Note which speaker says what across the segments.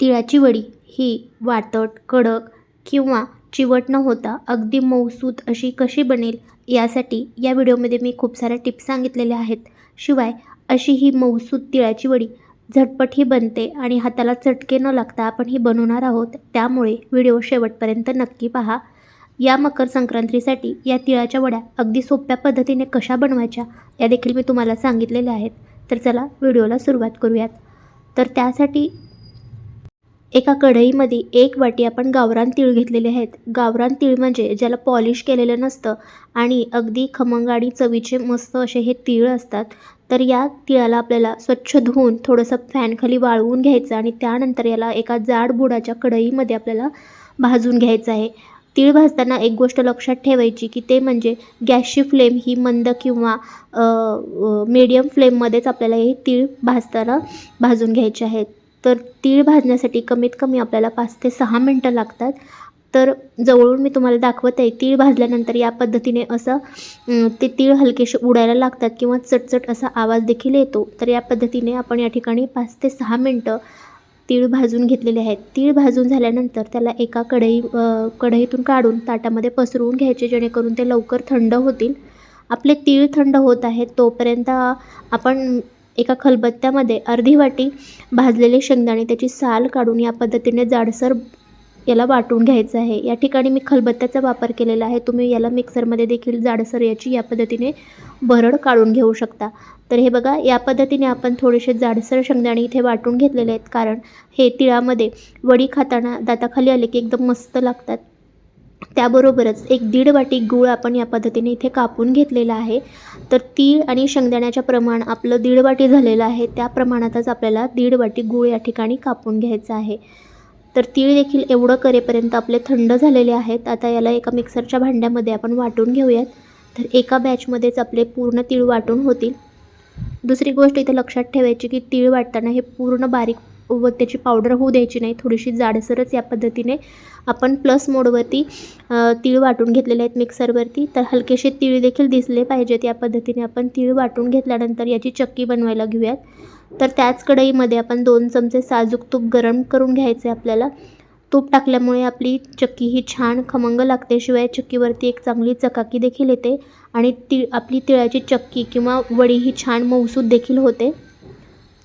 Speaker 1: तिळाची वडी. ही वाटट कडक किंवा चिवट न होता अगदी मऊसूत अशी कशी बनेल यासाठी या व्हिडिओमध्ये मी खूप साऱ्या टिप्स सांगितलेल्या आहेत. शिवाय अशी ही मऊसूत तिळाची वडी झटपट ही बनते आणि हाताला चटके न लागता आपण ही बनवणार आहोत त्यामुळे व्हिडिओ शेवटपर्यंत नक्की पहा. या मकर संक्रांतीसाठी या तिळाच्या वड्या अगदी सोप्या पद्धतीने कशा बनवायच्या या देखील मी तुम्हाला सांगितलेल्या आहेत. तर चला व्हिडिओला सुरुवात करूयात. तर त्यासाठी एका कढईमध्ये एक वाटी आपण गावरान तीळ घेतलेले आहेत. गावरान तीळ म्हणजे ज्याला पॉलिश केलेलं नसतं आणि अगदी खमंग आणि चवीचे मस्त असे हे तीळ असतात. तर या तिळाला आपल्याला स्वच्छ धुवून थोडंसं फॅनखाली वाळवून घ्यायचं आणि त्यानंतर याला एका जाड बुडाच्या कढईमध्ये आपल्याला भाजून घ्यायचं आहे. तीळ भाजताना एक गोष्ट लक्षात ठेवायची की ते म्हणजे गॅसची फ्लेम ही मंद किंवा मीडियम फ्लेममध्येच आपल्याला हे तीळ भाजताना भाजून घ्यायचे आहेत. तर तीळ भाजण्यासाठी कमीत कमी आपल्याला पाच ते सहा मिनटं लागतात. तर जवळून मी तुम्हाला दाखवत आहे तीळ भाजल्यानंतर या पद्धतीने असं ते तीळ हलकेसे उडायला लागतात किंवा चटचट असा आवाज देखील येतो. तर या पद्धतीने आपण या ठिकाणी पाच ते सहा मिनटं तीळ भाजून घेतलेले आहेत. तीळ भाजून झाल्यानंतर त्याला एका कढई कढईतून काढून ताटामध्ये पसरवून घ्यायचे जेणेकरून ते लवकर थंड होतील. आपले तीळ थंड होत आहेत तोपर्यंत आपण एका खलबत्त्यामध्ये अर्धी वाटी भाजलेले शेंगदाणे त्याची साल काढून या पद्धतीने जाडसर याला वाटून घ्यायचं आहे. या ठिकाणी मी खलबत्त्याचा वापर केलेला आहे. तुम्ही याला मिक्सरमध्ये देखील जाडसर याची या पद्धतीने भरड काढून घेऊ शकता. तर हे बघा या पद्धतीने आपण थोडेसे जाडसर शेंगदाणे इथे वाटून घेतलेले आहेत. कारण हे तिळामध्ये वडी खाताना दाताखाली आले की एकदम मस्त लागतात. त्याबरोबरच एक दीड वाटी गूळ आपण या पद्धतीने इथे कापून घेतलेला आहे. तर तीळ आणि शेंगदाण्याचं प्रमाण आपलं दीड वाटी झालेलं आहे. त्या प्रमाणातच आपल्याला दीड वाटी गूळ या ठिकाणी कापून घ्यायचं आहे. तर तीळ देखील एवढं करेपर्यंत आपले थंड झालेले आहेत. आता याला एका मिक्सरच्या भांड्यामध्ये आपण वाटून घेऊयात. तर एका बॅचमध्येच आपले पूर्ण तीळ वाटून होतील. दुसरी गोष्ट इथे लक्षात ठेवायची की तीळ वाटताना हे पूर्ण बारीक व त्याची पावडर होऊ द्यायची नाही. थोडीशी जाडसरच या पद्धतीने आपण प्लस मोडवरती तीळ वाटून घेतलेले आहेत मिक्सरवरती तर हलकेसे तीळ देखील दिसले पाहिजेत या पद्धतीने. आपण तीळ वाटून घेतल्यानंतर याची चक्की बनवायला घेऊयात. तर त्याच कढईमध्ये आपण दोन चमचे साजूक तूप गरम करून घ्यायचे आपल्याला. तूप टाकल्यामुळे आपली चक्की ही छान खमंग लागते. शिवाय चक्कीवरती एक चांगली चकाकी देखील येते आणि ती आपली तिळाची चक्की किंवा वडी ही छान मौसूद देखील होते.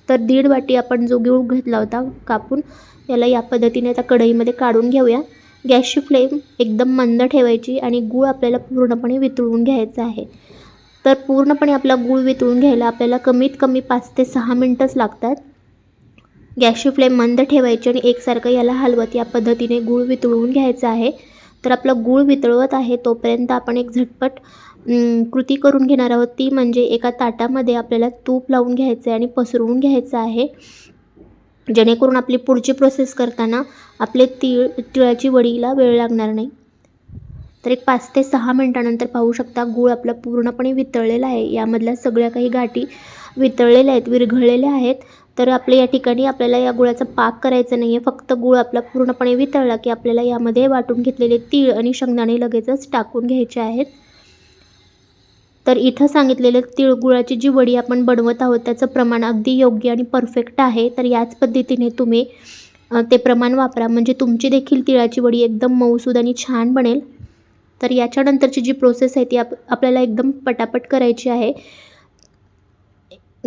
Speaker 1: तर दीड वाटी आपण जो गूळ घेतला होता कापून याला या पद्धतीने आता कढईमध्ये काढून घेऊया. गॅसची फ्लेम एकदम मंद ठेवायची आणि गूळ आपल्याला पूर्णपणे वितळून घ्यायचा आहे. तर पूर्णपणे आपला गूळ वितळून घ्यायला आपल्याला कमीत कमी पाच ते सहा मिनटंच लागतात. गॅसची फ्लेम मंद ठेवायची आणि एकसारखं याला हलवत या पद्धतीने गूळ वितळून घ्यायचं आहे. तर आपला गूळ वितळवत आहे तोपर्यंत आपण एक झटपट कृती करून घेणार आहोत. ती म्हणजे एका ताटामध्ये आपल्याला तूप लावून घ्यायचं आहे आणि पसरवून घ्यायचं आहे. जेणेकरून आपली पुढची प्रोसेस करताना आपले तीळ तिळाची वडीला वेळ लागणार नाही. तर एक पाच ते सहा मिनटानंतर पाहू शकता गूळ आपला पूर्णपणे वितळलेला आहे. यामधल्या सगळ्या काही गाठी वितळलेल्या आहेत विरघळलेल्या आहेत. तर आपल्या या ठिकाणी आपल्याला या गुळाचा पाक करायचा नाही आहे फक्त गुळ आपला पूर्णपणे वितळला की आपल्याला यामध्ये वाटून घेतलेले तीळ आणि शेंगदाणे लगेचच टाकून घ्यायचे आहेत. तर इथं सांगितलेलं तिळगुळाची जी वडी आपण बनवत आहोत त्याचं प्रमाण अगदी योग्य आणि परफेक्ट आहे. तर याच पद्धतीने तुम्ही ते प्रमाण वापरा. म्हणजे तुमची देखील तिळाची वडी एकदम मऊसूद आणि छान बनेल. तर याच्यानंतरची जी प्रोसेस आहे ती आप आपल्याला एकदम पटापट करायची आहे.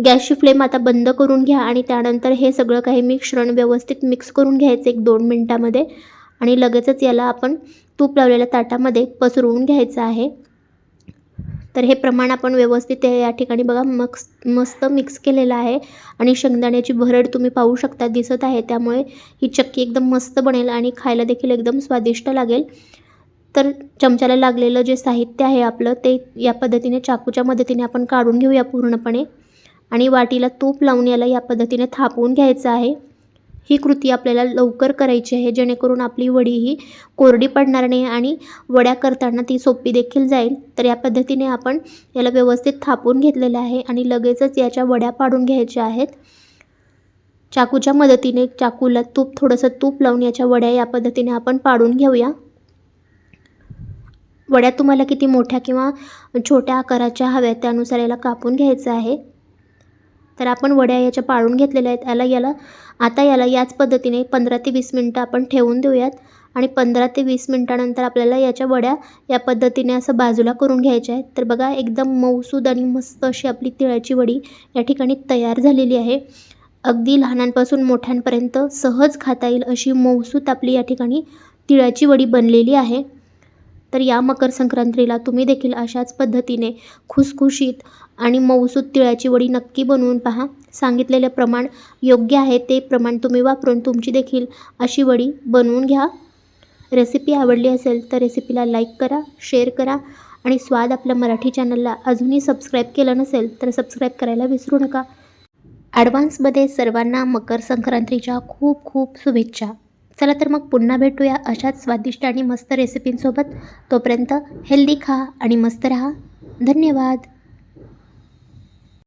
Speaker 1: गॅसची फ्लेम आता बंद करून घ्या आणि त्यानंतर हे सगळं काही मिश्रण व्यवस्थित मिक्स करून घ्यायचं एक दोन मिनटामध्ये. आणि लगेचच याला आपण तूप लावलेल्या ताटामध्ये पसरवून घ्यायचं आहे. तर हे प्रमाण आपण व्यवस्थित या ठिकाणी बघा मक्स मस्त मिक्स केलेलं आहे. आणि शेंगदाण्याची भरड तुम्ही पाहू शकता दिसत आहे. त्यामुळे ही चक्की एकदम मस्त बनेल आणि खायला देखील एकदम स्वादिष्ट लागेल. तर चमच्याला लागलेलं जे साहित्य आहे आपलं ते या पद्धतीने चाकूच्या मदतीने आपण काढून घेऊया पूर्णपणे. आणि वाटीला तूप लावून याला या पद्धतीने थापवून घ्यायचं आहे. ही कृती आपल्याला लवकर करायची आहे जेणेकरून आपली वडी ही कोरडी पडणार नाही आणि वड्या करताना ती सोपी देखील जाईल. तर या पद्धतीने आपण याला व्यवस्थित थापून घेतलेलं आहे आणि लगेचच याच्या वड्या पाडून घ्यायच्या आहेत. चाकूच्या मदतीने चाकूला तूप थोडंसं तूप लावून याच्या वड्या या पद्धतीने आपण पाडून घेऊया. वड्या तुम्हाला किती मोठ्या किंवा छोट्या आकाराच्या हव्या त्यानुसार याला कापून घ्यायचं आहे. तर आपण वड्या याच्या पाळून घेतलेल्या आहेत. याला याला आता याला याच पद्धतीने पंधरा ते वीस मिनटं आपण ठेवून देऊयात. आणि पंधरा ते वीस मिनटानंतर आपल्याला याच्या वड्या या पद्धतीने असं बाजूला करून घ्यायच्या आहेत. तर बघा एकदम मऊसूद आणि मस्त अशी आपली तिळाची वडी या ठिकाणी तयार झालेली आहे. अगदी लहानांपासून मोठ्यांपर्यंत सहज खाता येईल अशी मऊसूत आपली या ठिकाणी तिळाची वडी बनलेली आहे. तर या मकर संक्रांतीला तुम्ही देखील अशाच पद्धतीने खुसखुशीत आणि मऊसूत तिळाची वडी नक्की बनवून पहा. सांगितलेले प्रमाण योग्य आहे ते प्रमाण तुम्ही वापरून तुमची देखील अशी वडी बनवून घ्या. रेसिपी आवडली असेल तर रेसिपीला लाईक करा शेअर करा आणि स्वाद आपल्या मराठी चॅनलला अजूनही सबस्क्राईब केलं नसेल तर सबस्क्राईब करायला विसरू नका. ॲडव्हान्समध्ये सर्वांना मकर संक्रांतीच्या खूप खूप शुभेच्छा. चला तर मग पुन्हा भेटूया अशाच स्वादिष्ट आणि मस्त रेसिपींसोबत तोपर्यंत हेल्दी खा आणि मस्त रहा. धन्यवाद.